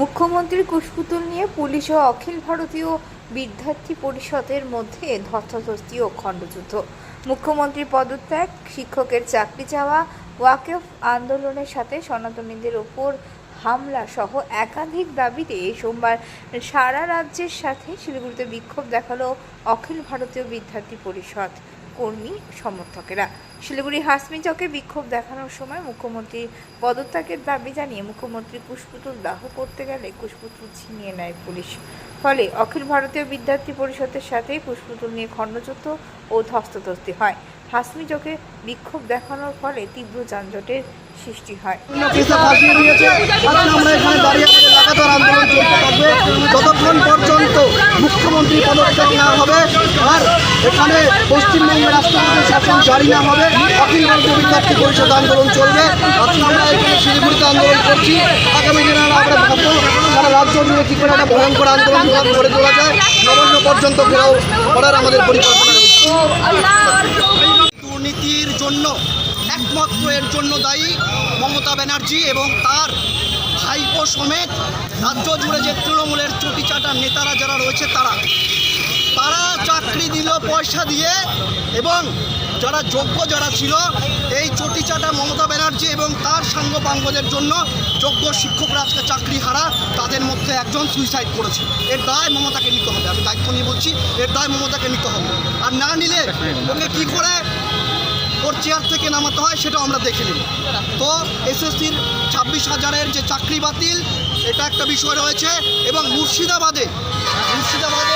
মুখ্যমন্ত্রীর কুশপুতুল নিয়ে পুলিশ ও অখিল ভারতীয় বিদ্যার্থী পরিষদের মধ্যে ধস্তাধস্তি ও খণ্ডযুদ্ধ। মুখ্যমন্ত্রীর পদত্যাগ, শিক্ষকের চাকরি চাওয়া, ওয়াকেফ আন্দোলনের সাথে সনাতনীদের ওপর হামলা সহ একাধিক দাবিতে সোমবার সারা রাজ্যের সাথে শিলিগুড়িতে বিক্ষোভ দেখাল অখিল ভারতীয় বিদ্যার্থী পরিষদ। কর্মী সমর্থকেরা। শিলিগুড়ি হাসমি চকে বিক্ষোভ দেখানোর সময় মুখ্যমন্ত্রীর পদত্যাগের দাবি জানিয়ে মুখ্যমন্ত্রী পুষ্পুতুল দাহ করতে গেলে পুষ্পুতুল ছিনিয়ে নেয় পুলিশ। ফলে অখিল ভারতীয় বিদ্যার্থী পরিষদের সাথে পুষ্পুতুল নিয়ে খণ্ডযুদ্ধ ও ধস্তাধস্তি হয়। হাসমি বিক্ষোভ দেখানোর ফলে তীব্র যানজটের সৃষ্টি হয়। যতক্ষণ পর্যন্ত মুখ্যমন্ত্রী পদত্যাগ না হবে, আর এখানে পশ্চিমবঙ্গের রাষ্ট্রপতি শাসন জারি না হবে, অখিল ভারতীয় বিদ্যার্থী পরিষদ আন্দোলন চলবে। আমরা এখানে শিলিগুড়িতে আন্দোলন করছি। আগামী দিনে আমরা ভাববো সারা রাজ্য জুড়ে কী করে একটা ভয়ঙ্কর আন্দোলন গড়ে তোলা যায়, নবান্ন পর্যন্ত ঘেরাও করার আমাদের পরিকল্পনা দুর্নীতির জন্য, একমাত্র এর জন্য দায়ী মমতা ব্যানার্জি এবং তার ভাইপো সমেত রাজ্য জুড়ে যে তৃণমূলের চটিচাটা নেতারা যারা রয়েছে তারা। তারা চাকরি দিল, পয়সা দিয়ে এবং যারা যোগ্য যারা ছিল, এই চটিচাটা মমতা ব্যানার্জি এবং তার সাঙ্গপাঙ্গদের জন্য যোগ্য শিক্ষকরা আজকে চাকরি হারা, তাদের মধ্যে একজন সুইসাইড করেছে। এর দায় মমতাকে নিতে হবে, আমি দায়িত্ব নিয়ে বলছি, এর দায় মমতাকে নিতে হবে। আর না নিলে ওকে কী করে ওর চেয়ার থেকে নামাতে হয় সেটা আমরা দেখে নিব। তো এসএসসির ছাব্বিশ হাজারের যে চাকরি বাতিল, এটা একটা বিষয় রয়েছে এবং মুর্শিদাবাদে মুর্শিদাবাদে